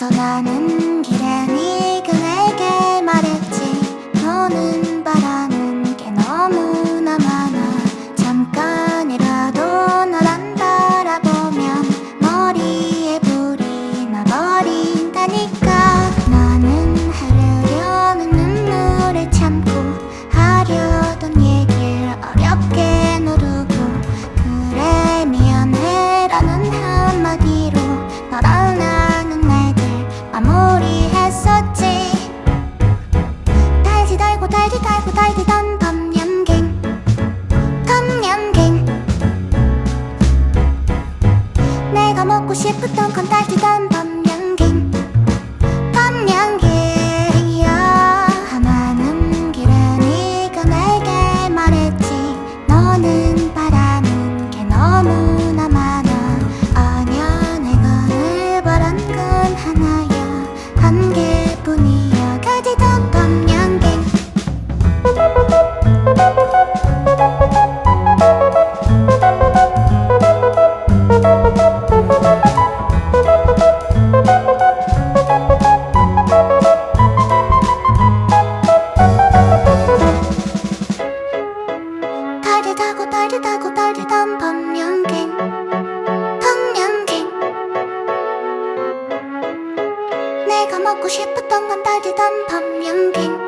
떠나는 길에 니 먹고 싶었던 건 딸기단 밤. 다르다고 다르다고 다르단 방면갱. 방면갱. 내가 먹고 싶었던 건 다르단 방면갱.